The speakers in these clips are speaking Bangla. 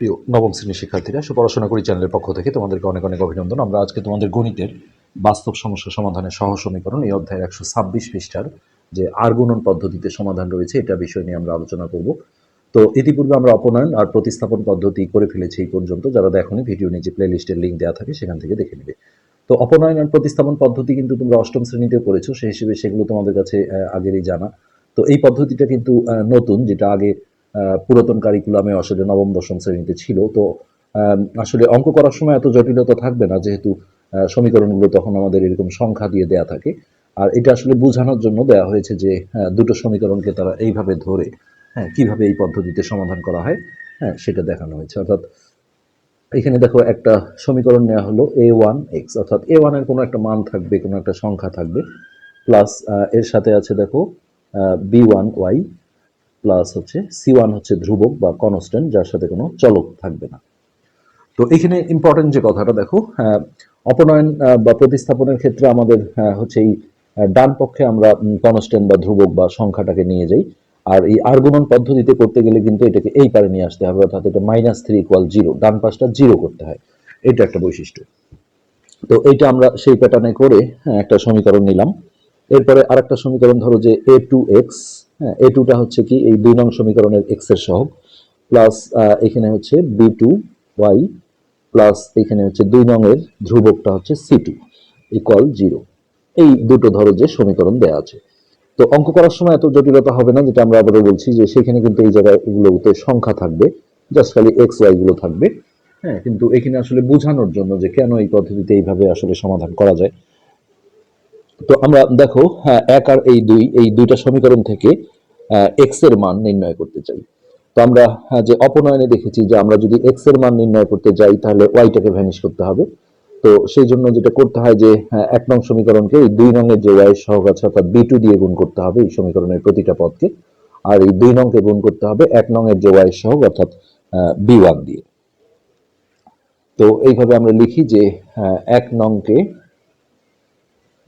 প্রিয় নবম শ্রেণির শিক্ষার্থীরা, সুপড়াশোনা করি চ্যানেলের পক্ষ থেকে তোমাদেরকে অনেক অনেক অভিনন্দন। আমরা আজকে তোমাদের গণিতের বাস্তব সমস্যা সমাধানের সহ সমীকরণ এই অধ্যায়ের একশো ছাব্বিশ পৃষ্ঠার যে আর্গুণন পদ্ধতিতে সমাধান রয়েছে, এটা বিষয় নিয়ে আমরা আলোচনা করব। তো ইতিপূর্বে আমরা অপনয়ন আর প্রতিস্থাপন পদ্ধতি করে ফেলেছি এই পর্যন্ত। যারা দেখনি, ভিডিও নিচে প্লে লিস্টের লিঙ্ক দেওয়া থাকে, সেখান থেকে দেখে নেবে। তো অপনয়ন আর প্রতিস্থাপন পদ্ধতি কিন্তু তোমরা অষ্টম শ্রেণীতেও করেছ সেই হিসেবে সেগুলো তোমাদের কাছে আগেরই জানা। তো এই পদ্ধতিটা কিন্তু নতুন, যেটা আগে পুরাতন কারিকুলামে আসলে নবম, দশম শ্রেণীতে ছিল। তো আসলে অঙ্ক করার সময় এত জটিলতা থাকবে না, যেহেতু সমীকরণগুলো তখন আমাদের এরকম সংখ্যা দিয়ে দেয়া থাকে। আর এটা আসলে বোঝানোর জন্য দেয়া হয়েছে যে দুটো সমীকরণকে তারা এইভাবে ধরে হ্যাঁ কীভাবে এই পদ্ধতিতে সমাধান করা হয় হ্যাঁ সেটা দেখানো হয়েছে। অর্থাৎ, এখানে দেখো একটা সমীকরণ নেওয়া হলো এ ওয়ান এক্স অর্থাৎ এ ওয়ানের কোনো একটা মান থাকবে, কোনো একটা সংখ্যা থাকবে। প্লাস এর সাথে আছে দেখো বি ওয়ান ওয়াই প্লাস হচ্ছে সি ওয়ান হচ্ছে ধ্রুবক বা কনস্ট্যান্ট যার সাথে কোনো চলক থাকবে না। তো এখানে ইম্পর্টেন্ট যে কথাটা দেখো অপনয়ন বা প্রতিস্থাপনের ক্ষেত্রে আমাদের হচ্ছে এই ডান পক্ষে আমরা কনস্ট্যান্ট বা ধ্রুবক বা সংখ্যাটাকে নিয়ে যাই। আর এই আর্গুণন পদ্ধতিতে করতে গেলে কিন্তু এটাকে এই পারে নিয়ে আসতে হবে, অর্থাৎ এটা মাইনাস থ্রি ইকুয়াল জিরো ডান পাশটা জিরো করতে হয়। এটা একটা বৈশিষ্ট্য। তো এইটা আমরা সেই প্যাটার্নে করে একটা সমীকরণ নিলাম। এরপরে আরেকটা সমীকরণ ধরো যে এ টু এক্স হ্যাঁ এ টুটা হচ্ছে কি এই দুই নং সমীকরণের এক্সের সহগ প্লাস এখানে হচ্ছে বি টু ওয়াই প্লাস এখানে হচ্ছে দুই নং এর ধ্রুবকটা হচ্ছে সি টু ইকুয়াল জিরো এই দুটো ধরো যে সমীকরণ দেয়া আছে। তো অঙ্ক করার সময় এত জটিলতা হবে না, যেটা আমরা আবারও বলছি যে সেখানে কিন্তু এই জায়গায় এগুলোতে সংখ্যা থাকবে জাস্ট খালি এক্স ওয়াই গুলো থাকবে। হ্যাঁ কিন্তু এখানে আসলে বোঝানোর জন্য যে কেন এই পদ্ধতিতে এইভাবে আসলে সমাধান করা যায় তো আমরা দেখো হ্যাঁ এক আর এই দুই এই দুইটা সমীকরণ থেকে এক্সের মান নির্ণয় করতে চাই। তো আমরা হ্যাঁ, যে অপনয়নে দেখেছি যে আমরা যদি এক্সের মান নির্ণয় করতে যাই তাহলে ওয়াইটাকে ভ্যানিশ করতে হবে। তো সেই জন্য যেটা করতে হয় যে হ্যাঁ, এক নং সমীকরণকে এই দুই নংয়ের যে ওয়াই সহগ আছে অর্থাৎ বি টু দিয়ে গুণ করতে হবে এই সমীকরণের প্রতিটা পদকে। আর এই দুই নংকে গুণ করতে হবে এক নংয়ের যে ওয়াই সহগ অর্থাৎ বি ওয়ান দিয়ে। তো এইভাবে আমরা লিখি যে এক নংকে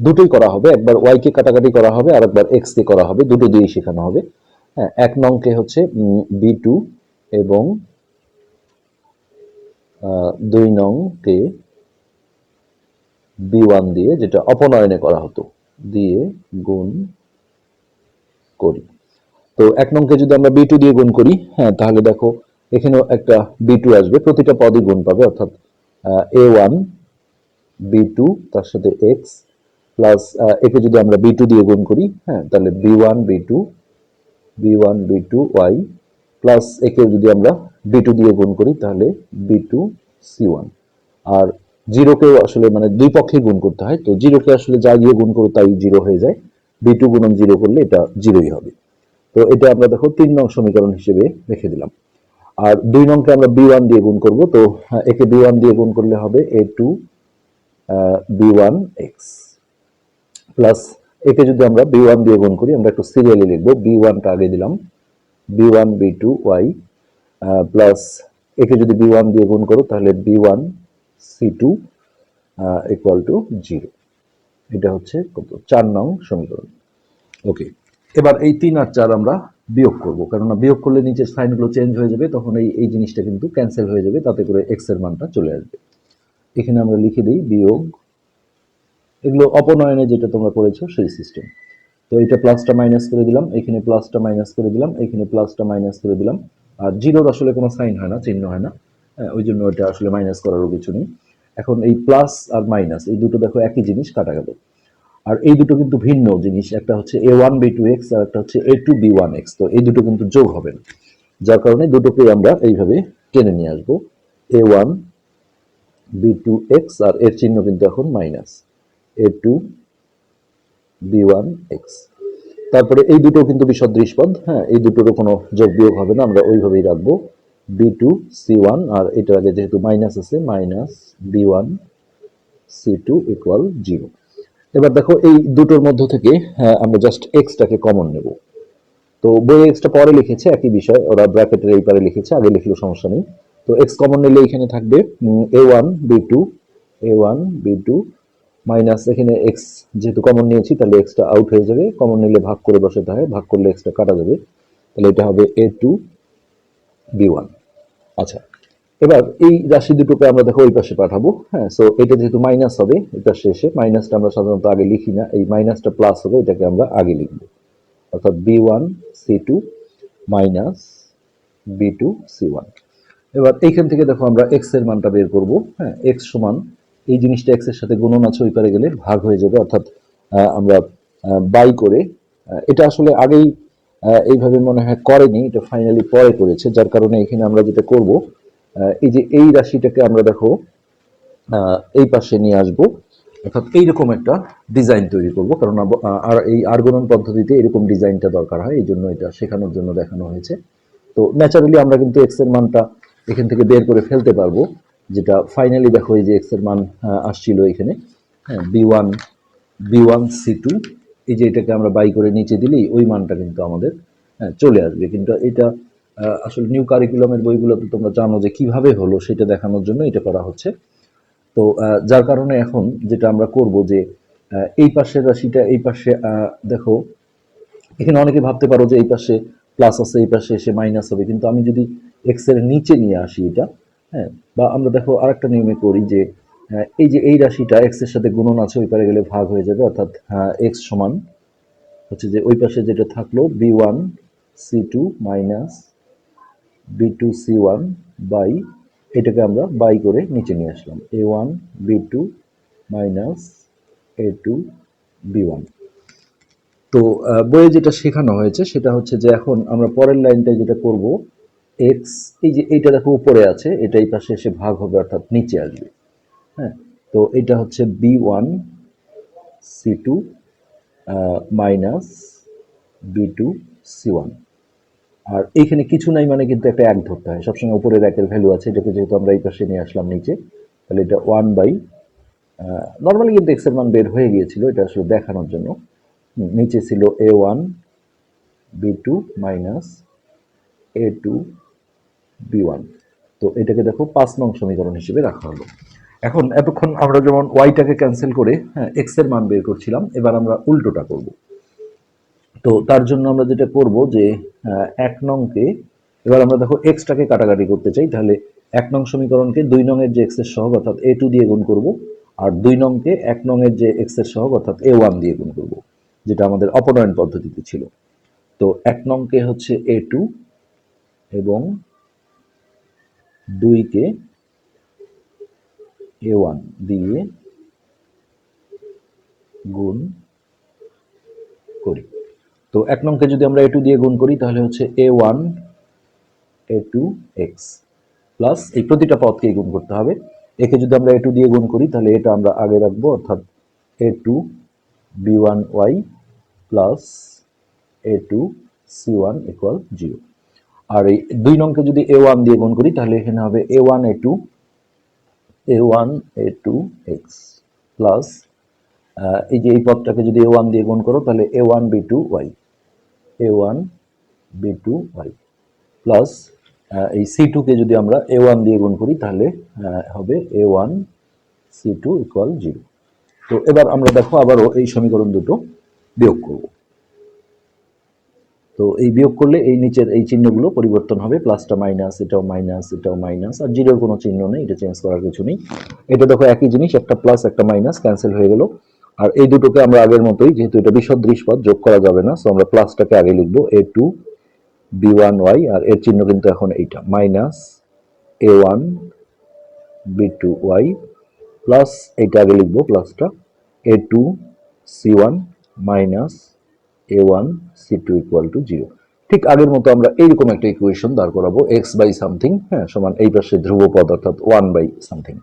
দুটোই করা হবে, একবার ওয়াই কে কাটাকাটি করা হবে, আর একবার এক্স কে করা হবে, দুটো দিয়েই শেখানো হবে। হ্যাঁ এক নংকে হচ্ছে বি টু এবং দুই নংকে বি ওয়ান দিয়ে যেটা অপনয়নে করা হতো, দিয়ে গুণ করি। তো এক নংকে যদি আমরা বি টু দিয়ে গুণ করি হ্যাঁ তাহলে দেখো, এখানেও একটা বি টু আসবে, প্রতিটা পদই গুণ পাবে, অর্থাৎ এ ওয়ান বি টু তার সাথে এক্স প্লাস একে যদি আমরা বি টু দিয়ে গুণ করি হ্যাঁ তাহলে B one B two B one B two Y plus একে যদি আমরা বি টু দিয়ে গুণ করি তাহলে বি টু সি ওয়ান আর জিরোকেও আসলে মানে দুই পক্ষে গুণ করতে হয় তো জিরোকে আসলে যা দিয়ে গুণ করো তাই জিরো হয়ে যায়। বি টু গুণন জিরো করলে এটা জিরোই হবে। তো এটা আমরা দেখো তিন নং সমীকরণ হিসেবে রেখে দিলাম। আর দুই নংকে আমরা বি ওয়ান দিয়ে গুণ করব তো হ্যাঁ, একে বি ওয়ান দিয়ে গুণ করলে হবে A two B one X plus একে যদি আমরা বি ওয়ান দিয়ে গুণ করি, আমরা একটু সিরিয়ালি লিখব বি ওয়ানটা আগে দিলাম B one B two Y plus একে যদি বি ওয়ান দিয়ে গুণ করো, তাহলে B one C two equal to zero এটা হচ্ছে কত? চার নং সমীকরণ। ওকে এবার এই তিন আর চার আমরা বিয়োগ করব, কেননা বিয়োগ করলে নিচের সাইনগুলো চেঞ্জ হয়ে যাবে, তখন এই এই জিনিসটা কিন্তু ক্যান্সেল হয়ে যাবে, তাতে করে এক্সের মানটা চলে আসবে। এখানে আমরা লিখে দিই বিয়োগ এগুলো অপনয়নে যেটা তোমরা করেছ সেই সিস্টেম তো এটা প্লাসটা মাইনাস করে দিলাম এখানে প্লাসটা মাইনাস করে দিলাম এখানে প্লাসটা মাইনাস করে দিলাম। আর জিরোর আসলে কোনো সাইন হয় না চিহ্ন হয় না। হ্যাঁ, ওই জন্য এটা আসলে মাইনাস করারও কিছু নেই। এখন এই প্লাস আর মাইনাস এই দুটো দেখো একই জিনিস কাটা গেল। আর এই দুটো কিন্তু ভিন্ন জিনিস একটা হচ্ছে A one B two X আর একটা হচ্ছে A two B one X তো এই দুটো কিন্তু যোগ হবে না। যার কারণে দুটোকে আমরা এইভাবে টেনে নিয়ে আসব। A one B two X আর এর চিহ্ন কিন্তু এখন minus A two B one X তারপরে এই দুটো কিন্তু বিসদৃশ পদ হ্যাঁ এই দুটোরও কোনো যোগ বিয়োগ হবে না আমরা ওইভাবেই রাখব। বি টু সি ওয়ান আর এটার আগে যেহেতু মাইনাস আছে minus B one C two equal zero এবার দেখো এই দুটোর মধ্য থেকে হ্যাঁ, আমরা জাস্ট এক্সটাকে কমন নেব। তো বই এক্সটা পরে লিখেছে একই বিষয় ওরা ব্র্যাকেটের এই পারে লিখেছে আগে লিখলেও সমস্যা নেই। তো এক্স কমন নিলে এখানে থাকবে A one B two A one B two minus এখানে এক্স যেহেতু কমন নিয়েছি, তাহলে এক্সটা আউট হয়ে যাবে। কমন নিলে ভাগ করে বসাতে হয়, ভাগ করলে এক্সটা কাটা যাবে। তাহলে এটা হবে এ টু বি ওয়ান আচ্ছা এবার এই রাশি দুটোকে আমরা দেখো ওই পাশে পাঠাবো। হ্যাঁ সো এটা যেহেতু মাইনাস হবে এটা শেষে মাইনাসটা আমরা সাধারণত আগে লিখি না, এই মাইনাসটা প্লাস হবে, এটাকে আমরা আগে লিখব। অর্থাৎ B one C two minus B two C one এবার এইখান থেকে দেখো আমরা এক্সের মানটা বের করব। হ্যাঁ এক্স সমান এই জিনিসটা এক্সের সাথে গুণন আছে, ওই পারে গেলে ভাগ হয়ে যাবে, অর্থাৎ আমরা বাই করে এটা আসলে আগেই এইভাবে মনে হয় করেনি, এটা ফাইনালি পরে করেছে, যার কারণে এখানে আমরা যেটা করব এই যে এই রাশিটাকে আমরা দেখো এই পাশে নিয়ে আসব, অর্থাৎ এইরকম একটা ডিজাইন তৈরি করব, কারণ আর এই আর্গনন পদ্ধতিতে এরকম ডিজাইনটা দরকার হয়, এই জন্য এটা শেখানোর জন্য দেখানো হয়েছে। তো ন্যাচারালি আমরা কিন্তু এক্সের মানটা এখান থেকে বের করে ফেলতে পারব যেটা ফাইনালি দেখো এই যে এক্সের মান আসছিল এখানে। হ্যাঁ B one B one C two এই যে এটাকে আমরা বাই করে নিচে দিলেই ওই মানটা কিন্তু আমাদের হ্যাঁ, চলে আসবে। কিন্তু এটা আসলে নিউ কারিকুলামের বইগুলোতে তোমরা জানো যে কীভাবে হলো সেটা দেখানোর জন্য এটা করা হচ্ছে। তো যার কারণে এখন যেটা আমরা করব যে এই পাশের রাশিটা এই পাশে দেখো এখানে অনেকে ভাবতে পারো যে এই পাশে প্লাস আছে এই পাশে এসে মাইনাস হবে। কিন্তু আমি যদি এক্সের নিচে নিয়ে আসি এটা হ্যাঁ বা আমরা দেখো আরেকটা নিয়মে করি যে আহ, এই যে এই রাশিটা এক্সের সাথে গুণন আছে ওই পারে গেলে ভাগ হয়ে যাবে অর্থাৎ এক্স সমান হচ্ছে যে ওই পাশে যেটা থাকল B one C two minus B two C one by এটাকে আমরা বাই করে নিচে নিয়ে আসলাম A one B two minus A two B one তো বইয়ে যেটা শেখানো হয়েছে সেটা হচ্ছে যে এখন আমরা পরের লাইনটায় যেটা করব এক্স এই যে এইটা দেখো উপরে আছে, এটা এই পাশে এসে ভাগ হবে, অর্থাৎ নিচে আসবে। হ্যাঁ? তো এটা হচ্ছে B one C two minus B two C one আর এইখানে কিছু নাই মানে কিন্তু একটা এক ধরতে হয়। সবসময় উপরের একের ভ্যালু আছে, এটাকে যেহেতু আমরা এই পাশে নিয়ে আসলাম নিচে, তাহলে এটা ওয়ান বাই নর্মালি কিন্তু এক্সের মান বের হয়ে গিয়েছিল, এটা আসলে দেখানোর জন্য। নিচে ছিল A one B two minus A two B one তো এটাকে দেখো পাঁচ নং সমীকরণ হিসেবে রাখা হলো। এখন এতক্ষণ আমরা যেমন ওয়াইটাকে ক্যান্সেল করে হ্যাঁ এক্সের মান বের করছিলাম, এবার আমরা উল্টোটা করব। তো তার জন্য আমরা যেটা করব যে এক নংকে, এবার আমরা দেখো এক্সটাকে কাটাকাটি করতে চাই, তাহলে এক নং সমীকরণকে দুই নংয়ের যে এক্সের সহগ, অর্থাৎ এ টু দিয়ে গুণ করব, আর দুই নংকে এক নংয়ের যে এক্সের সহগ, অর্থাৎ এ ওয়ান দিয়ে গুণ করব, যেটা আমাদের অপনয়ন পদ্ধতিতে ছিল। তো এক নংকে হচ্ছে এ টু এবং দুইকে এ ওয়ান দিয়ে গুণ করি। তো এক নংকে যদি আমরা এ টু দিয়ে গুণ করি, তাহলে হচ্ছে A one, A two, X. Plus এই প্রতিটা পদকেই গুণ করতে হবে। একে যদি আমরা এ টু দিয়ে গুণ করি, তাহলে এটা আমরা আগে রাখব, অর্থাৎ A two, B one Y, plus A two, C one equal zero. আর এই দুই নংকে যদি এ ওয়ান দিয়ে গুণ করি, তাহলে এখানে হবে A one A two A one A two X plus এই যে এই পদটাকে যদি এ ওয়ান দিয়ে গুণ করো, তাহলে A one B two Y A one B two Y plus এই সি টুকে যদি আমরা এ ওয়ান দিয়ে গুণ করি, তাহলে হবে A one C two equal zero তো এবার আমরা দেখো আবারও এই সমীকরণ দুটো বিয়োগ করব। তো এই বিয়োগ করলে এই নিচের এই চিহ্নগুলো পরিবর্তন হবে প্লাসটা মাইনাস এটাও মাইনাস এটাও মাইনাস আর জিরোর কোনো চিহ্ন নেই, এটা চেঞ্জ করার কিছু নেই। এটা দেখো একই জিনিস, একটা প্লাস একটা মাইনাস ক্যান্সেল হয়ে গেল। আর এই দুটোকে আমরা আগের মতোই, যেহেতু এটা বিসদৃশ পদ, যোগ করা যাবে না সো আমরা প্লাসটাকে আগে লিখব A two B one Y আর এর চিহ্ন কিন্তু এখন এইটা minus A one B two Y plus এইটা আগে লিখব প্লাসটা A two C one minus A one C two equal to zero ঠিক আগের মতো আমরা এইরকম একটা ইকুয়েশন দাঁড় করাবো এক্স বাই সামথিং হ্যাঁ সমান এই পাশে ধ্রুব পদ অর্থাৎ ওয়ান বাই সামথিং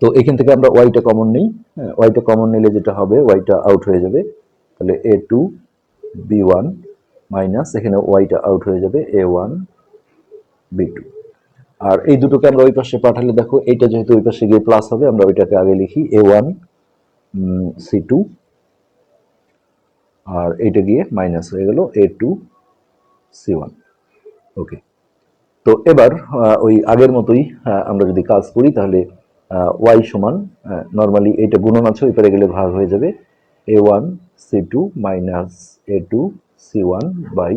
তো এখান থেকে আমরা ওয়াইটা কমন নিই হ্যাঁ ওয়াইটা কমন নিলে যেটা হবে ওয়াইটা আউট হয়ে যাবে, তাহলে A two B one minus এখানে ওয়াইটা আউট হয়ে যাবে এ ওয়ান বি টু আর এই দুটোকে আমরা ওই পাশে পাঠালে দেখো, এইটা যেহেতু ওই পাশে গিয়ে প্লাস হবে, আমরা ওইটাকে আগে লিখি এ ওয়ান সি টু আর এইটা গিয়ে মাইনাস হয়ে গেল A two C one okay তো এবার ওই আগের মতোই আমরা যদি কাজ করি, তাহলে ওয়াই সমান নর্মালি এটা গুণন আছে, ওই পারে গেলে ভাগ হয়ে যাবে A one C two minus A two C one by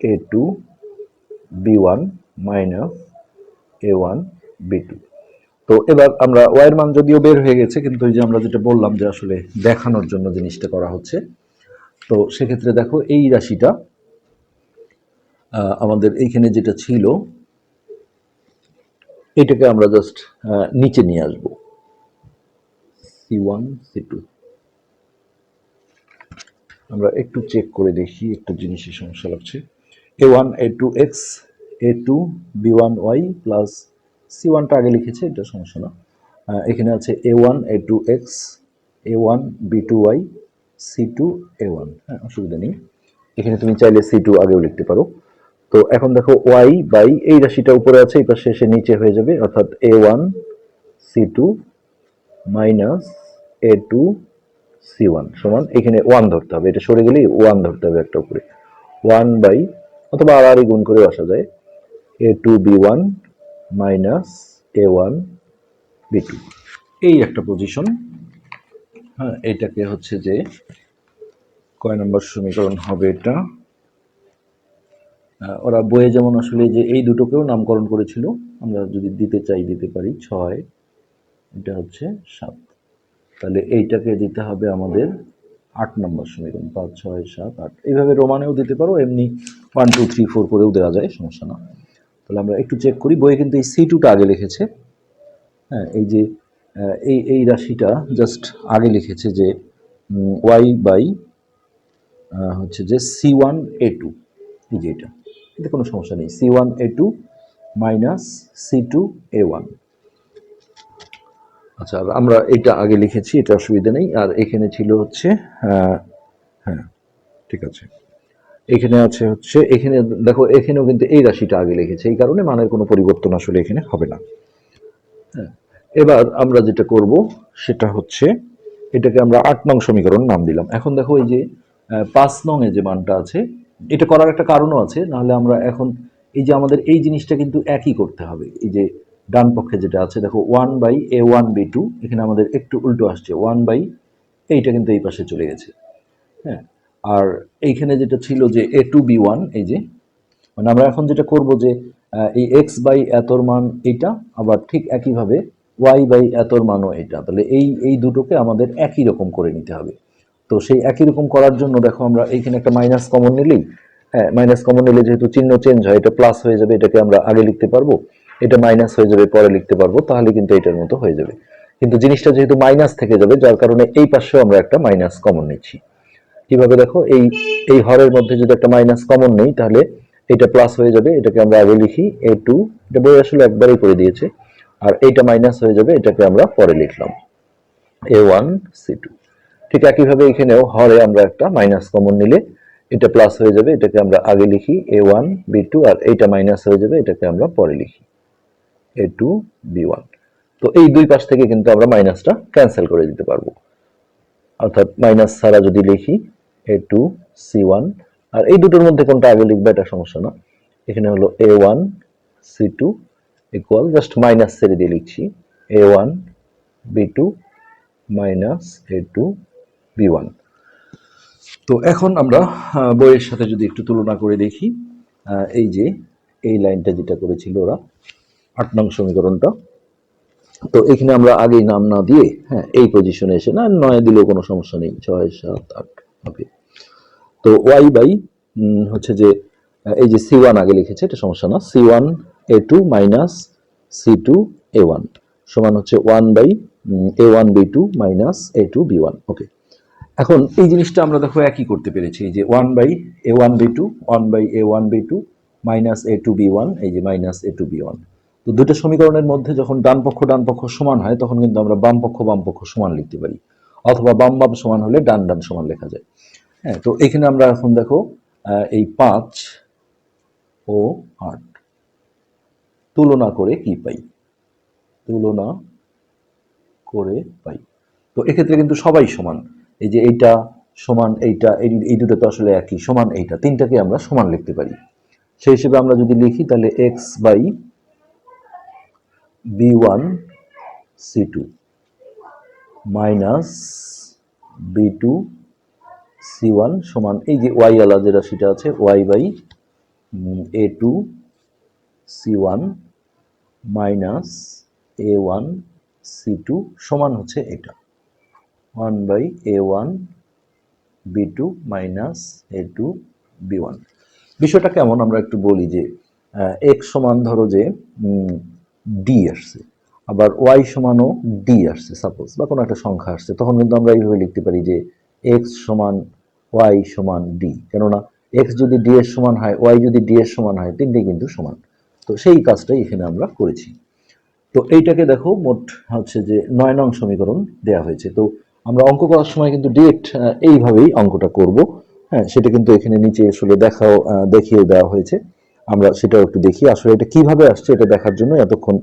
A two B one minus A one B two তো এবার আমরা ওয়াই এর মান যদিও বের হয়ে গেছে, কিন্তু ওই যে আমরা যেটা বললাম যে আসলে দেখানোর জন্য জিনিসটা করা হচ্ছে, তো সেক্ষেত্রে দেখো এই রাশিটা আমাদের এইখানে যেটা ছিল, এটাকে আমরা জাস্ট নিচে নিয়ে আসব। সি ওয়ান সি টু আমরা একটু চেক করে দেখি, একটু জিনিসের সমস্যা লাগছে। A one A two X A two B one Y plus C ওয়ানটা আগে লিখেছে, এটা সমস্যা না। এখানে আছে A one A two X A one B two Y C two A one হ্যাঁ অসুবিধা নেই। এখানে তুমি চাইলে সি টু আগেও লিখতে পারো। তো এখন দেখো ওয়াই বাই এই রাশিটা উপরে আছে এই পাশে এসে নিচে হয়ে যাবে, অর্থাৎ A one C two minus A two C one সমান এখানে ওয়ান ধরতে হবে। এটা সরে গেলেই ওয়ান ধরতে হবে একটা উপরে। ওয়ান বাই অথবা আড়াআড়ি গুণ করে আসা যায়। A two B one minus A one B two. এই একটা পজিশন হ্যাঁ এটাকে হচ্ছে যে কয় নম্বর সমীকরণ হবে এটা? ওরা বইয়ে যেমন আসলে যে এই দুটোকেও নামকরণ করেছিল, আমরা যদি দিতে চাই, দিতে পারি, ছয়, এটা হচ্ছে সাত। তাহলে এইটাকে দিতে হবে আমাদের আট নম্বর সমীকরণ, পাঁচ, ছয়, সাত, আট। এইভাবে রোমানেও দিতে পারো, এমনি ওয়ান টু থ্রি ফোর করেও দেওয়া যায়, সমস্যা না তাহলে আমরা একটু চেক করি। বইয়ে কিন্তু এই সি টুটা আগে লিখেছে। হ্যাঁ এই যে এই এই রাশিটা জাস্ট আগে লিখেছে যে ওয়াই বাই হচ্ছে যে সি ওয়ান এ টু এই যে এটা। এতে কোনো সমস্যা নেই। C one A two minus C two A one আচ্ছা আর আমরা এটা আগে লিখেছি, এটা অসুবিধা নেই। আর এখানে ছিল হচ্ছে হ্যাঁ ঠিক আছে। এখানে আছে হচ্ছে, এখানে দেখো, এখানেও কিন্তু এই রাশিটা আগে লিখেছে, এই কারণে মানের কোনো পরিবর্তন আসলে এখানে হবে না। হ্যাঁ এবার আমরা যেটা করব, সেটা হচ্ছে, এটাকে আমরা আট নং সমীকরণ নাম দিলাম। এখন দেখো এই যে পাঁচ নং এ যে মানটা আছে, এটা করার একটা কারণও আছে, নাহলে আমরা এখন এই যে আমাদের এই জিনিসটা কিন্তু একই করতে হবে। এই যে ডান পক্ষে যেটা আছে, দেখো one by A one B two, এখানে আমাদের একটু উল্টো আসছে, ওয়ান বাই এইটা কিন্তু এই পাশে চলে গেছে। হ্যাঁ আর এইখানে যেটা ছিল যে এ টু বি ওয়ান এই যে মানে আমরা এখন যেটা করব যে এই এক্স বাই এতর মান এইটা, আবার ঠিক একইভাবে ওয়াই বাই এতর মানও এটা তাহলে এই এই দুটোকে আমাদের একই রকম করে নিতে হবে। তো সেই একই রকম করার জন্য দেখো আমরা এইখানে একটা মাইনাস কমন নিলেই হ্যাঁ মাইনাস কমন নিলে যেহেতু চিহ্ন চেঞ্জ হয়, এটা প্লাস হয়ে যাবে, এটাকে আমরা আগে লিখতে পারব, এটা মাইনাস হয়ে যাবে, পরে লিখতে পারব, তাহলে কিন্তু এটার মতো হয়ে যাবে। কিন্তু জিনিসটা যেহেতু মাইনাস থেকে যাবে, যার কারণে এই পাশেও আমরা একটা মাইনাস কমন নিচ্ছি। কীভাবে দেখো, এই এই হরের মধ্যে যদি একটা মাইনাস কমন নেই, তাহলে এটা প্লাস হয়ে যাবে, এটাকে আমরা আগে লিখি এ টু এটা বই আসলে একবারই করে দিয়েছে, আর এইটা মাইনাস হয়ে যাবে, এটাকে আমরা পরে লিখলাম এ ওয়ান সি টু ঠিক একইভাবে এখানেও হরে আমরা একটা মাইনাস কমন নিলে, এটা প্লাস হয়ে যাবে, এটাকে আমরা আগে লিখি এ ওয়ান বি টু আর এইটা মাইনাস হয়ে যাবে, এটাকে আমরা পরে লিখি এ টু বি ওয়ান তো এই দুই পাশ থেকে কিন্তু আমরা মাইনাসটা ক্যান্সেল করে দিতে পারব। অর্থাৎ মাইনাস ছাড়া যদি লিখি এ টু সি ওয়ান আর এই দুটোর মধ্যে কোনটা আগে লিখবে এটা সমস্যা না। এখানে হলো A one C two equal just minus ছেড়ে দিয়ে লিখছি। A one B two minus A two B one তো এখন আমরা বইয়ের সাথে যদি একটু তুলনা করে দেখি এই যে এই লাইনটা যেটা করেছিল ওরা, আট নং সমীকরণটা। তো এখানে আমরা আগেই নাম না দিয়ে হ্যাঁ এই পজিশনে এসে না, নয় দিলেও কোনো সমস্যা নেই, ছয়, সাত, আট। ওকে তো ওয়াই বাই হচ্ছে যে এই যে সি ওয়ান আগে লিখেছে, এটা সমস্যা না। C one A two minus C two A one সমান হচ্ছে one by A one B two minus A two B one okay এখন এই জিনিসটা আমরা দেখো একই করতে পেরেছি যে one by A one B two one by A one B two minus A two B one এই যে minus A two B one তো দুটো সমীকরণের মধ্যে যখন ডান পক্ষ ডান পক্ষ সমান হয়, তখন কিন্তু আমরা বাম পক্ষ বাম পক্ষ সমান লিখতে পারি। অথবা বাম বাম সমান হলে ডান ডান সমান লেখা যায়। হ্যাঁ তো এখানে আমরা এখন দেখো এই পাঁচ ও আট। তুলনা করে কি পাই? তুলনা করে পাই। তো এক্ষেত্রে কিন্তু সবাই সমান। এই যে এইটা সমান এইটা, এই দুটো তো আসলে একই, সমান এইটা, তিনটাকে আমরা সমান লিখতে পারি। সেই হিসেবে আমরা যদি লিখি, তাহলে X by B one C two minus B two C one সমান এই যে ওয়াই আলা যে রাশিটা আছে Y by A two C one minus A one C two সমান হচ্ছে এটা। One by A one B two minus A two B one বিষয়টা কেমন? আমরা একটু বলি যে এক্স সমান ধরো যে ডি আসছে। আবার ওয়াই সমানও ডি আসছে সাপোজ বা কোনো একটা সংখ্যা আসছে, তখন কিন্তু আমরা এইভাবে লিখতে পারি যে এক্স সমান ওয়াই সমান ডি কেননা এক্স যদি ডি এর সমান হয় ওয়াই যদি ডি এর সমান হয়, তিনটেই কিন্তু সমান। তো সেই কাজটাই এখানে আমরা করেছি। তো এইটাকে দেখো, মোট হচ্ছে যে নয় নং সমীকরণ দেয়া হয়েছে। তো আমরা অঙ্ক করার সময় কিন্তু ডিরেক্ট এইভাবেই অঙ্কটা করব। হ্যাঁ সেটা কিন্তু এখানে নিচে আসলে দেখাও দেখিয়ে দেওয়া হয়েছে। আমরা সেটাও একটু দেখি, আসলে এটা কীভাবে আসছে, এটা দেখার জন্য এতক্ষণ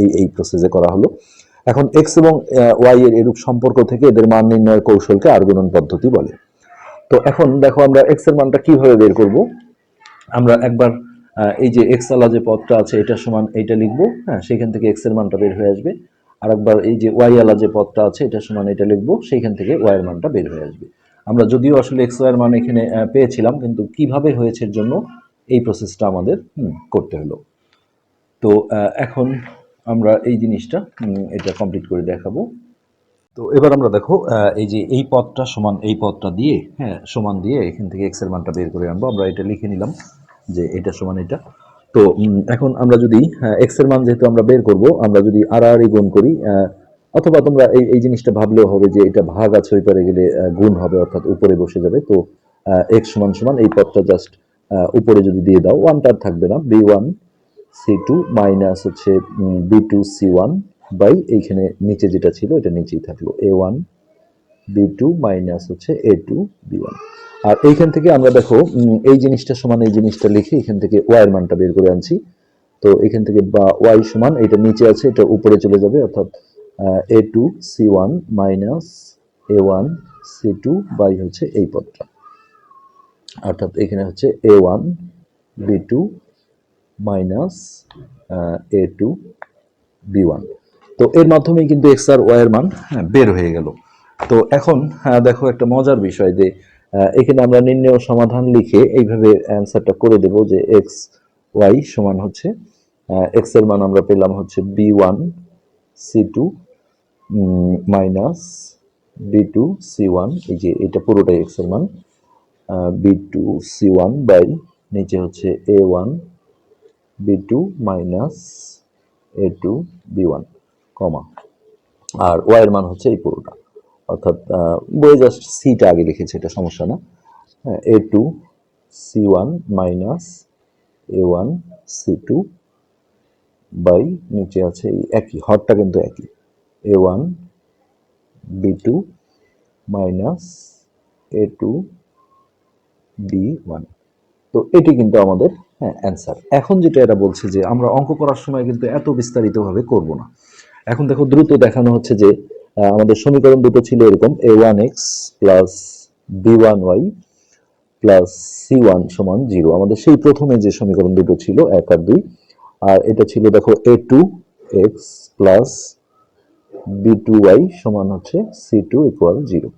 এই এই প্রসেসে করা হলো। এখন এক্স এবং ওয়াই এর এরূপ সম্পর্ক থেকে এদের মান নির্ণয়ের কৌশলকে আর্গুণন পদ্ধতি বলে। তো এখন দেখো আমরা এক্সের মানটা কীভাবে বের করব? আমরা একবার এই যে এক্স আলা যে পদটা আছে, এটা সমান এইটা লিখব। হ্যাঁ সেখান থেকে এক্সের মানটা বের হয়ে আসবে। আর একবার এই যে ওয়াই আলা যে পদটা আছে, এটা সমান এটা লিখব। সেইখান থেকে ওয়াই এর মানটা বের হয়ে আসবে। আমরা যদিও আসলে এক্স ওয়াই এর মান এখানে পেয়েছিলাম, কিন্তু কীভাবে হয়েছে জন্য এই প্রসেসটা আমাদের করতে হলো। তো এখন আমরা এই জিনিসটা এটা কমপ্লিট করে দেখাবো। তো, এবার আমরা দেখো এই যে এই পদটা সমান এই পদটা দিয়ে হ্যাঁ সমান দিয়ে এখান থেকে এক্সের মানটা বের করে আনব। আমরা এটা লিখে নিলাম যে এটা সমান এটা। তো এখন আমরা যদি এক্সের মান যেহেতু আমরা বের করব, আমরা যদি আর গুণ করি অথবা তোমরা এই এই জিনিসটা ভাবলেও হবে যে এটা ভাগ আছে, ওই পারে গেলে গুণ হবে, অর্থাৎ উপরে বসে যাবে। তো এক্স সমান সমান এই পদটা জাস্ট উপরে যদি দিয়ে দাও ওয়ানটা আর থাকবে না B one C two minus হচ্ছে B two C one by এইখানে নিচে যেটা ছিল এটা নিচেই থাকল। A one B two minus হচ্ছে এ টু বি ওয়ান আর এইখান থেকে আমরা দেখো এই জিনিসটা সমান এই জিনিসটা লিখে এখান থেকে ওয়াই মানটা বের করে আনছি। তো এখান থেকে বা ওয়াই সমান এটা নিচে আছে, এটা উপরে চলে যাবে, অর্থাৎ A two C one minus A one C two by হচ্ছে এই পদটা। অর্থাৎ এখানে হচ্ছে A one B two minus A two B one তো এর মাধ্যমেই কিন্তু এক্স আর ওয়াই এর মান হ্যাঁ, বের হয়ে গেল। তো এখন হ্যাঁ, দেখো একটা মজার বিষয় যে এখানে আমরা নির্ণয় সমাধান লিখে এইভাবে অ্যান্সারটা করে দেব যে এক্স ওয়াই সমান হচ্ছে এক্সের মান আমরা পেলাম হচ্ছে B one C two minus B two C one এই যে এটা পুরোটাই এক্সের মান B two C one by নিচে হচ্ছে A one B two minus A two B one comma R Y এর মান হচ্ছে এই পুরোটা। অর্থাৎ বই জাস্ট সিটা আগে লিখেছে, এটা সমস্যা না। A two C one minus A one C two by নিচে আছে এই একই, হরটা কিন্তু একই। A one B two minus A two B one তো এটি কিন্তু আমাদের হ্যাঁ অ্যান্সার এখন যেটা এরা বলছে যে আমরা অঙ্ক করার সময় কিন্তু এত বিস্তারিতভাবে করব না। এখন দেখো দ্রুত দেখানো হচ্ছে যে আমাদের সমীকরণ দুটো ছিল এরকম A one X plus B one Y plus C one সমান জিরো আমাদের সেই প্রথমে যে সমীকরণ দুটো ছিল, এক আর দুই, আর এটা ছিল দেখো A two X plus B two Y সমান হচ্ছে সি টু ইকুয়াল জিরো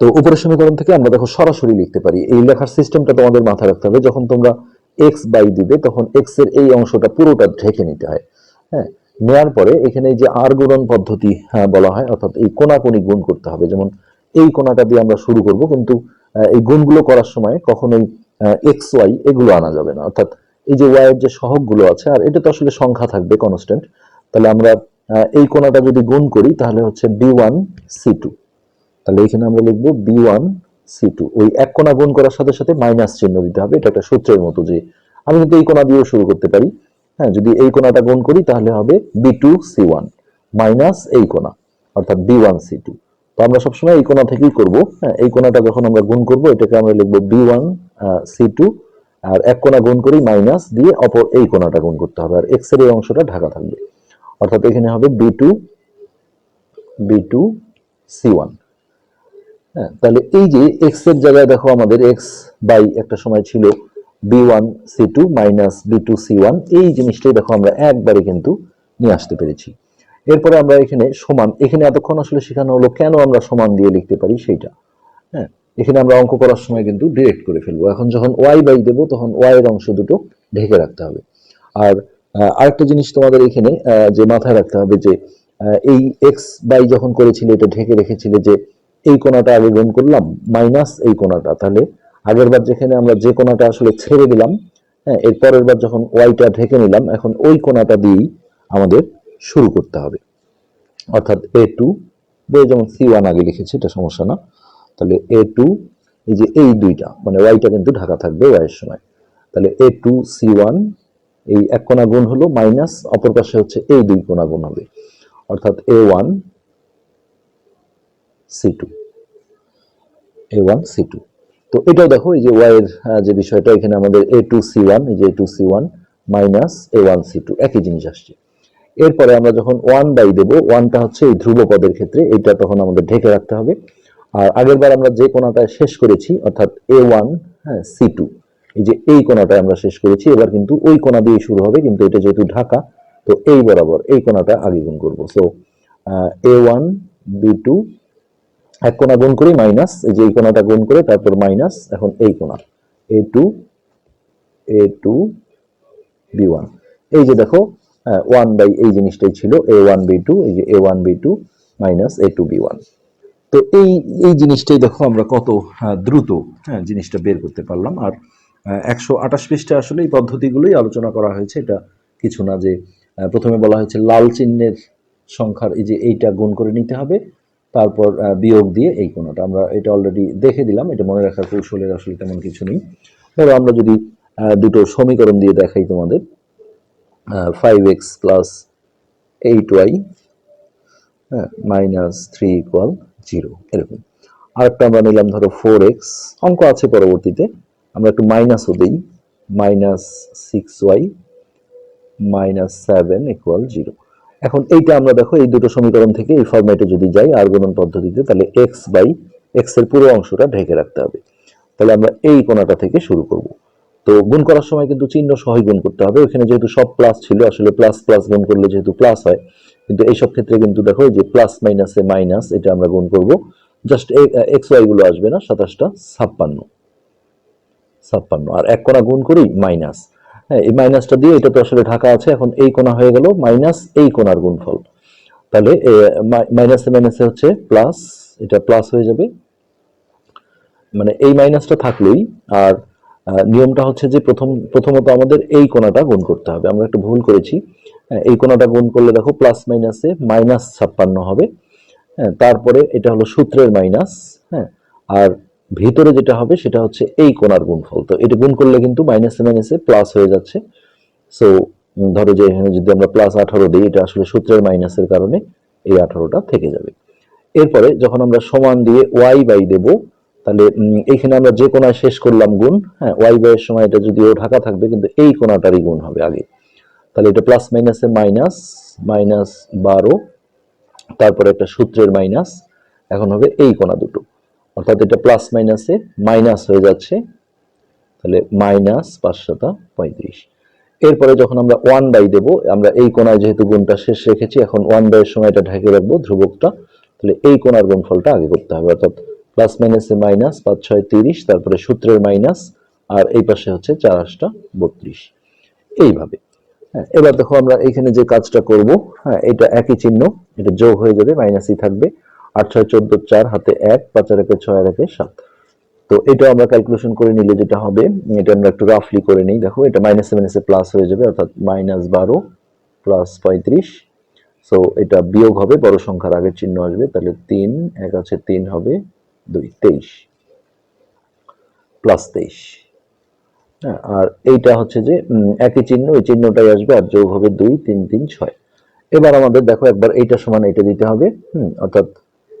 তো উপরের সমীকরণ থেকে আমরা দেখো সরাসরি লিখতে পারি। এই লেখার সিস্টেমটা তোমাদের মাথায় রাখতে হবে যখন তোমরা এক্স বাই দিবে তখন এক্সের এই অংশটা পুরোটা ঢেকে নিতে হয়। হ্যাঁ নেওয়ার পরে এখানে যে আর গুণন পদ্ধতি হ্যাঁ, বলা হয় অর্থাৎ এই কোনাকুনি গুণ করতে হবে। যেমন এই কোনাটা দিয়ে আমরা শুরু করব কিন্তু এই গুণগুলো করার সময় কখনোই এক্স ওয়াই এগুলো আনা যাবে না। অর্থাৎ এই যে ওয়াই এর যে সহগগুলো আছে আর এটা তো আসলে সংখ্যা থাকবে কনস্ট্যান্ট তাহলে আমরা এই কোনাটা যদি গুণ করি তাহলে হচ্ছে বি ওয়ান সি টু তাহলে এখানে আমরা লিখব বি ওয়ান সি টু ওই এক কোণা গুণ করার সাথে সাথে মাইনাস চিহ্ন দিতে হবে। এটা একটা সূত্রের মতো যে আমি কিন্তু এই কোণা দিয়েও শুরু করতে পারি। হ্যাঁ যদি এই কোণাটা গুণ করি তাহলে হবে B two C one minus এই কোণা, অর্থাৎ বি ওয়ান সি টু তো আমরা সবসময় এই কোণা থেকেই করব। হ্যাঁ এই কোণাটা যখন আমরা গুণ করব, এটাকে আমরা লিখব বি ওয়ান সি টু আর এক কোণা গুণ করি মাইনাস দিয়ে অপর এই কোণাটা গুণ করতে হবে। আর এক্সের এই অংশটা ঢাকা থাকবে। অর্থাৎ এখানে হবে B two B two C one হ্যাঁ তাহলে এই যে এক্সের জায়গায় দেখো আমাদের এক্স বাই একটা সময় ছিল B one C two minus B two C one এই জিনিসটাই দেখো আমরা একবারে কিন্তু নিয়ে আসতে পেরেছি। এরপরে আমরা এখানে সমান, এখানে এতক্ষণ আসলে শেখানো হলো কেন আমরা সমান দিয়ে লিখতে পারি সেইটা। হ্যাঁ এখানে আমরা অঙ্ক করার সময় কিন্তু ডিরেক্ট করে ফেলব। এখন যখন ওয়াই বাই দেবো তখন ওয়াই এর অংশ দুটো ঢেকে রাখতে হবে। আর আরেকটা জিনিস তোমাদের এখানে যে মাথায় রাখতে হবে যে এই এক্স বাই যখন করেছিলে এটা ঢেকে রেখেছিলে যে এই কোণাটা আগে গুণ করলাম মাইনাস এই কোণাটা। তাহলে আগের বার যেখানে আমরা যে কোণাটা আসলে ছেড়ে দিলাম হ্যাঁ এর পরের বার যখন ওয়াইটা ঢেকে নিলাম, এখন ওই কোণাটা দিয়েই আমাদের শুরু করতে হবে। অর্থাৎ এ টু বই যেমন সি ওয়ান আগে লিখেছি, এটা সমস্যা না। তাহলে এ টু এই যে এই দুইটা মানে ওয়াইটা কিন্তু ঢাকা থাকবে ওয়াইয়ের সময়। তাহলে এ টু সি ওয়ান এই এক কোণা গুণ হলো মাইনাস অপর পাশে হচ্ছে এই দুই কোণা গুণ হবে। অর্থাৎ A one C two A one C two তো এটাও দেখো, এই যে ওয়াই এর যে বিষয়টা, এখানে আমাদের এ টু সি ওয়ান এই যে A two C one minus A one C two একই জিনিস আসছে। এরপরে আমরা যখন ওয়ান বাই দেব ওয়ানটা হচ্ছে এই ধ্রুব পদের ক্ষেত্রে, এটা তখন আমাদের ঢেকে রাখতে হবে। আর আগের বার আমরা যে কোণাটা শেষ করেছি, অর্থাৎ এ ওয়ান হ্যাঁ সি টু এই যে এই কোণাটা আমরা শেষ করেছি, এবার কিন্তু ওই কোণা দিয়ে শুরু হবে, কিন্তু এটা যেহেতু ঢাকা, তো এই বরাবর এই কোণাটা আগে গুণ করব। So a one b two এক কোণা গুণ করি মাইনাস এই যে এই কোণাটা গুণ করে তারপর মাইনাস এখন এই কোণা। A two a two b one. এই যে দেখো ওয়ান বাই এই জিনিসটাই ছিল এ ওয়ান বি টু এই যে a one b two minus a two b one. তো এই এই জিনিসটাই দেখো আমরা কত আহ, দ্রুত হ্যাঁ জিনিসটা বের করতে পারলাম। আর একশো আঠাশ পৃষ্ঠে আসলে এই পদ্ধতিগুলোই আলোচনা করা হয়েছে। এটা কিছু না যে প্রথমে বলা হয়েছে লাল চিহ্নের সংখ্যার এই যে এইটা গুণ করে নিতে হবে। তারপর বিয়োগ দিয়ে এই কোণাটা। আমরা এটা অলরেডি দেখে দিলাম, এটা মনে রাখার কৌশলের আসলে তেমন কিছু নেই। ধরো আমরা যদি দুটো সমীকরণ দিয়ে দেখাই তোমাদের five x plus eight y হ্যাঁ মাইনাস থ্রি ইকুয়াল জিরো এরকম। আরেকটা আমরা নিলাম, ধরো ফোর এক্স অঙ্ক আছে পরবর্তীতে। আমরা একটু মাইনাসও দিই minus six y minus seven equal zero এখন এইটা আমরা দেখো, এই দুটো সমীকরণ থেকে এই ফরম্যাটে যদি যাই, আর গুণন পদ্ধতিতে, তাহলে এক্স বাই এক্সের পুরো অংশটা ঢেকে রাখতে হবে। তাহলে আমরা এই কোণাটা থেকে শুরু করব। তো গুণ করার সময় কিন্তু চিহ্ন সহই গুণ করতে হবে। ওখানে যেহেতু সব প্লাস ছিল, আসলে প্লাস প্লাস গুণ করলে যেহেতু প্লাস হয়, কিন্তু এইসব ক্ষেত্রে কিন্তু দেখো যে প্লাস মাইনাসে মাইনাস এটা আমরা গুণ করব। জাস্ট এক্স ওয়াই গুলো আসবে না, সাতাশটা ছাপ্পান্ন। ছাপ্পান্ন। আর এক কোণা গুণ করি মাইনাস হ্যাঁ এই মাইনাসটা দিয়ে এটা তো আসলে ঢাকা আছে এখন এই কোণা হয়ে গেল মাইনাস এই কোণার গুণফল। তাহলে মাইনাসে মাইনাসে হচ্ছে প্লাস এটা প্লাস হয়ে যাবে। মানে এই মাইনাসটা থাকলেই আর নিয়মটা হচ্ছে যে প্রথম প্রথমত আমাদের এই কোণাটা গুণ করতে হবে। আমরা একটু ভুল করেছি। হ্যাঁ, এই কোণাটা গুণ করলে দেখো প্লাস মাইনাসে মাইনাস ছাপ্পান্ন হবে। হ্যাঁ তারপরে এটা হলো সূত্রের মাইনাস। হ্যাঁ আর ভিতরে যেটা হবে সেটা হচ্ছে এই কোণার গুণফল। তো এটা গুণ করলে কিন্তু মাইনাসে মাইনাসে প্লাস হয়ে যাচ্ছে। সো ধরো যে এখানে যদি আমরা প্লাস আঠারো দিই এটা আসলে সূত্রের মাইনাসের কারণে এই আঠারোটা থেকে যাবে। এরপরে যখন আমরা সমান দিয়ে ওয়াই বাই দেব তাহলে উম, এইখানে আমরা যে কোনায় শেষ করলাম গুণ হ্যাঁ ওয়াই বাই এর সময় এটা যদিও ঢাকা থাকবে কিন্তু এই কোণাটারই গুণ হবে আগে। তাহলে এটা প্লাস মাইনাসে মাইনাস মাইনাস বারো তারপরে একটা সূত্রের মাইনাস এখন হবে এই কোণা দুটো। অর্থাৎ এটা প্লাস মাইনাসে মাইনাস হয়ে যাচ্ছে। তাহলে মাইনাস পাঁচশোটা পঁয়ত্রিশ। এরপরে যখন আমরা ওয়ান বাই দেবো, আমরা এই কোণায় যেহেতু গুণটা শেষ রেখেছি, এখন ওয়ান বাই এর সময় এটা ঢেকে রাখব ধ্রুবকটা। তাহলে এই কোণার গুণফলটা আগে করতে হবে, অর্থাৎ প্লাস মাইনাসে মাইনাস পাঁচ ছয় তিরিশ, তারপরে সূত্রের মাইনাস আর এই পাশে হচ্ছে চার আটটা বত্রিশ। এইভাবে। হ্যাঁ এবার দেখো আমরা এখানে যে কাজটা করব হ্যাঁ এটা একই চিহ্ন, এটা যোগ হয়ে যাবে মাইনাসই থাকবে। আট ছয় চোদ্দ চার, হাতে এক, পাঁচ আর একে ছয় আর একে সাত। তো এটা আমরা ক্যালকুলেশন করে নিলে যেটা হবে, এটা আমরা একটু রাফলি করে নিই। দেখো, এটা মাইনাসে মাইনাসে প্লাস হয়ে যাবে, অর্থাৎ মাইনাস বারো প্লাস পঁয়ত্রিশ। সো এটা বিয়োগ হবে, বড় সংখ্যার আগের চিহ্ন আসবে, তাহলে তিন, এক আছে তিন হবে দুই, তেইশ প্লাস তেইশ। হ্যাঁ আর এইটা হচ্ছে যে একই চিহ্ন, এই চিহ্নটাই আসবে আর যোগ হবে দুই, তিন তিন, ছয়। এবার আমাদের দেখো, একবার এইটা সমান এটা দিতে হবে, হুম, অর্থাৎ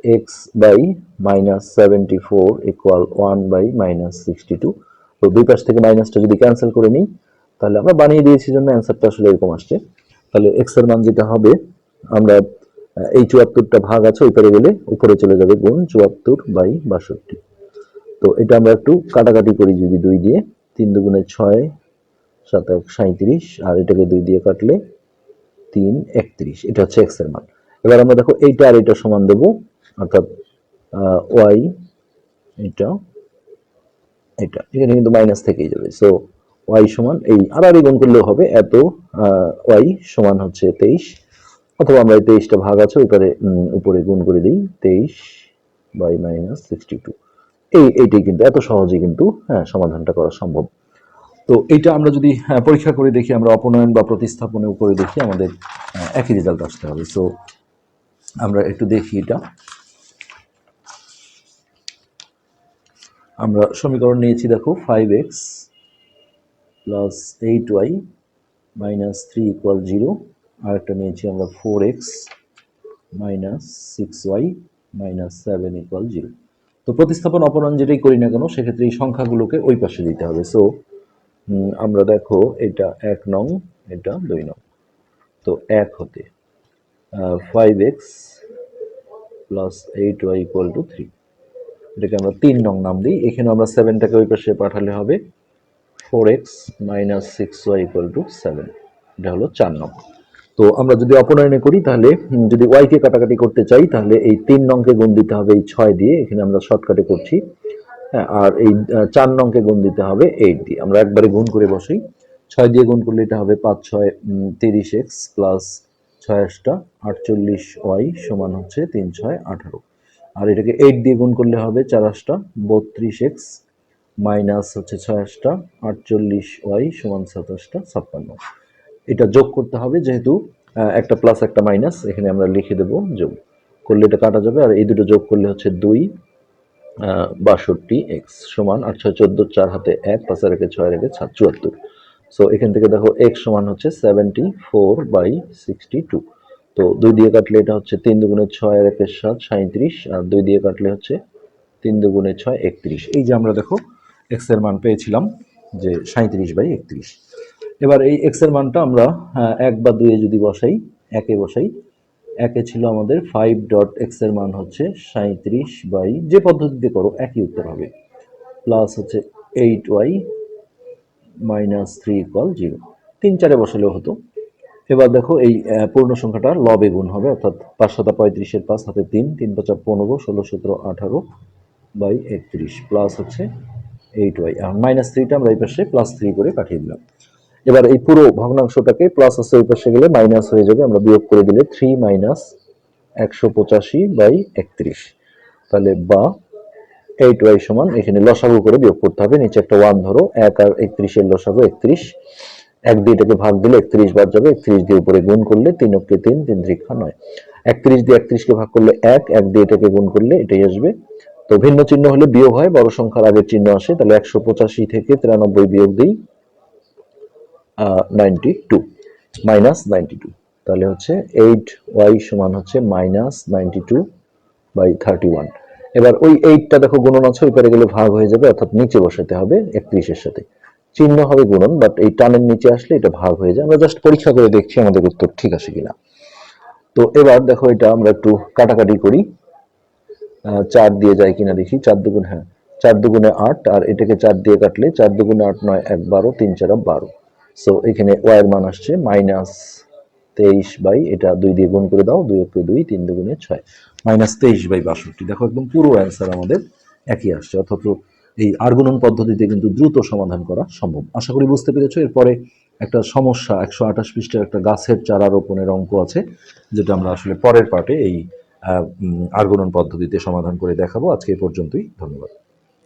x by minus seventy four equal one by minus sixty two তো দুই পাশ থেকে মাইনাসটা যদি ক্যান্সেল করে নিই, তাহলে আমরা বানিয়ে দিয়েছি জন্য অ্যান্সারটা আসলে এরকম আসছে। তাহলে এক্সের মান যেটা হবে, আমরা এই চুয়াত্তরটা ভাগ আছে ওই গেলে উপরে চলে যাবে গুণ চুয়াত্তর বাই বাষট্টি। তো এটা আমরা একটু কাটাকাটি করি যদি দুই দিয়ে, তিন দুগুণে ছয়, সাত এক সাঁত্রিশ আর এটাকে দুই দিয়ে কাটলে তিন একত্রিশ। এটা হচ্ছে এক্সের মান। এবার আমরা দেখো এইটা আর এটা সমান দেব অর্থাৎ ওয়াই এটা এটা। এখানে কিন্তু মাইনাস থেকেই যাবে। সো ওয়াই সমান এই আর গুণ করলেও হবে এত ওয়াই সমান হচ্ছে তেইশ। অথবা আমরা এই তেইশটা ভাগ আছে উপরে উপরে গুণ করে দিই তেইশ বাই মাইনাস সিক্সটি টু এই এইটাই কিন্তু এত সহজেই কিন্তু হ্যাঁ সমাধানটা করা সম্ভব। তো এটা আমরা যদি হ্যাঁ, পরীক্ষা করে দেখি আমরা অপনয়ন বা প্রতিস্থাপনের উপরে দেখি আমাদের একই রেজাল্ট আসতে হবে। সো আমরা একটু দেখি এটা। আমরা সমীকরণ নিয়েছি, দেখো five x plus eight y minus three equal zero আরেকটা নিয়েছি আমরা four x minus six y minus seven equal zero তো প্রতিস্থাপন অপনয়ন যেটাই করি না কেন, সেক্ষেত্রে এই সংখ্যাগুলোকে ওই পাশে দিতে হবে। সো আমরা দেখো, এটা এক নং, এটা দুই নং। তো এক হতে five x plus eight y equal to three এটাকে আমরা তিন নং নাম দিই। এখানে আমরা সেভেনটাকে ওই পাশে পাঠালে হবে। Four x minus six y equal to seven এটা হলো চার নং। তো আমরা যদি অপনয়নে করি, তাহলে যদি ওয়াইকে কাটাকাটি করতে চাই, তাহলে এই তিন নংকে গুণ দিতে হবে এই ছয় দিয়ে। এখানে আমরা শর্টকাটে করছি। হ্যাঁ আর এই চার নংকে গুণ দিতে হবে এইট দিয়ে। আমরা একবারে গুণ করে বসাই ছয় দিয়ে গুণ করলে এটা হবে পাঁচ, ছয় তিরিশ এক্স প্লাস ছয় আটটা আটচল্লিশ ওয়াই সমান হচ্ছে তিন, ছয়, আঠারো। আর এটাকে এইট দিয়ে গুণ করলে হবে চার আটটা, বত্রিশ এক্স মাইনাস হচ্ছে ছয় আটটা, আটচল্লিশ ওয়াই সমান সাতাশটা ছাপ্পান্ন। এটা যোগ করতে হবে যেহেতু একটা প্লাস একটা মাইনাস এখানে আমরা লিখে দেব যোগ। করলে এটা কাটা যাবে আর এই দুটো যোগ করলে হচ্ছে দুই বাষট্টি এক্স সমান আট ছয় চোদ্দ, চার হাতে এক পাঁচ রেখে ছয় রেখে চুয়াত্তর। সো এখান থেকে দেখো এক্স সমান হচ্ছে seventy four by sixty two তো দুই দিয়ে কাটলে এটা হচ্ছে তিন দুগুণে ছয় আর একের সাত সাঁত্রিশ আর দুই দিয়ে কাটলে হচ্ছে তিন দুগুণে ছয়, একত্রিশ। এই যে আমরা দেখো এক্সের মান পেয়েছিলাম যে সাঁত্রিশ বাই একত্রিশ। এবার এই এক্সের মানটা আমরা এক বা দুয়ে যদি বসাই, একে বসাই, একে ছিল আমাদের ফাইভ ডট এক্সের মান হচ্ছে সাঁত্রিশ বাই, যে পদ্ধতিতে করো, একই উত্তর হবে। প্লাস হচ্ছে eight y minus three equal zero তিন চারে বসালেও হতো। এবার দেখো এই পূর্ণ সংখ্যাটা লবে গুণ হবে, অর্থাৎ পাঁচ পঁয়ত্রিশের পাঁচ হাতে তিন তিন পাঁচা পনেরো, ষোলো সতেরো আঠারো বাই একত্রিশ প্লাস হচ্ছে এইট ওয়াই আর মাইনাস থ্রিটা আমরা এই পাশে প্লাস থ্রি করে পাঠিয়ে দিলাম। এবার এই পুরো ভগ্নাংশটাকে প্লাস আছে ওই পাশে গেলে মাইনাস হয়ে যাবে, আমরা বিয়োগ করে দিলে থ্রি মাইনাস একশো পঁচাশি বাই একত্রিশ। তাহলে বা এইট ওয়াই সমান এখানে লসাগু করে বিয়োগ করতে হবে, নিচে একটা ওয়ান ধরো, এক আর একত্রিশের লসাগু একত্রিশ। এক দিয়ে এটাকে ভাগ দিলে একত্রিশ বাদ যাবে, একত্রিশ দিয়ে উপরে গুণ করলে তিন অক্ষে তিন তিন ত্রিক্ষা নয়। একত্রিশ দিয়ে একত্রিশকে ভাগ করলে এক এক দিয়ে এটাকে গুণ করলে এটাই আসবে। তো ভিন্ন চিহ্ন হলে বিয়োগ হয়, বড় সংখ্যার আগের চিহ্ন আসে, তাহলে একশো পঁচাশি থেকে তিরানব্বই বিয়োগ দিই ninety two minus ninety two তাহলে হচ্ছে এইট ওয়াই সমান হচ্ছে minus ninety two by thirty one এবার ওই এইটটা দেখো গুণন আছে, ওই পারে গেলে ভাগ হয়ে যাবে, অর্থাৎ নিচে বসাতে হবে একত্রিশের সাথে। চিহ্ন হবে গুণন বাট এই টানের নিচে আসলে এটা ভাগ হয়ে যায়। আমরা জাস্ট পরীক্ষা করে দেখছি আমাদের উত্তর ঠিক আছে কিনা। তো এবার দেখো এটা আমরা একটু কাটাকাটি করি। চার দিয়ে যায় কিনা দেখি। চার দুগুণ হ্যাঁ চার দুগুণে আট, আর এটাকে চার দিয়ে কাটলে চার দুগুণে আট নয়, এক বারো, তিন চারা বারো। সো এখানে ওয়ার মান আসছে মাইনাস তেইশ বাই, এটা দুই দিয়ে গুণ করে দাও, দুই অক্ষে দুই, তিন দুগুণে ছয়। মাইনাস তেইশ বাই বাষট্টি। দেখো একদম পুরো অ্যান্সার আমাদের একই আসছে, অথচ এই আর্গুনন পদ্ধতিতে কিন্তু দ্রুত সমাধান করা সম্ভব। আশা করি বুঝতে পেরেছ, এরপরে একটা সমস্যা, একশো আঠাশ পৃষ্ঠের একটা গাছের চারা রোপণের অঙ্ক আছে, যেটা আমরা আসলে পরের পার্টে এই আর্গুনন পদ্ধতিতে সমাধান করে দেখাবো। আজকে এ পর্যন্তই, ধন্যবাদ।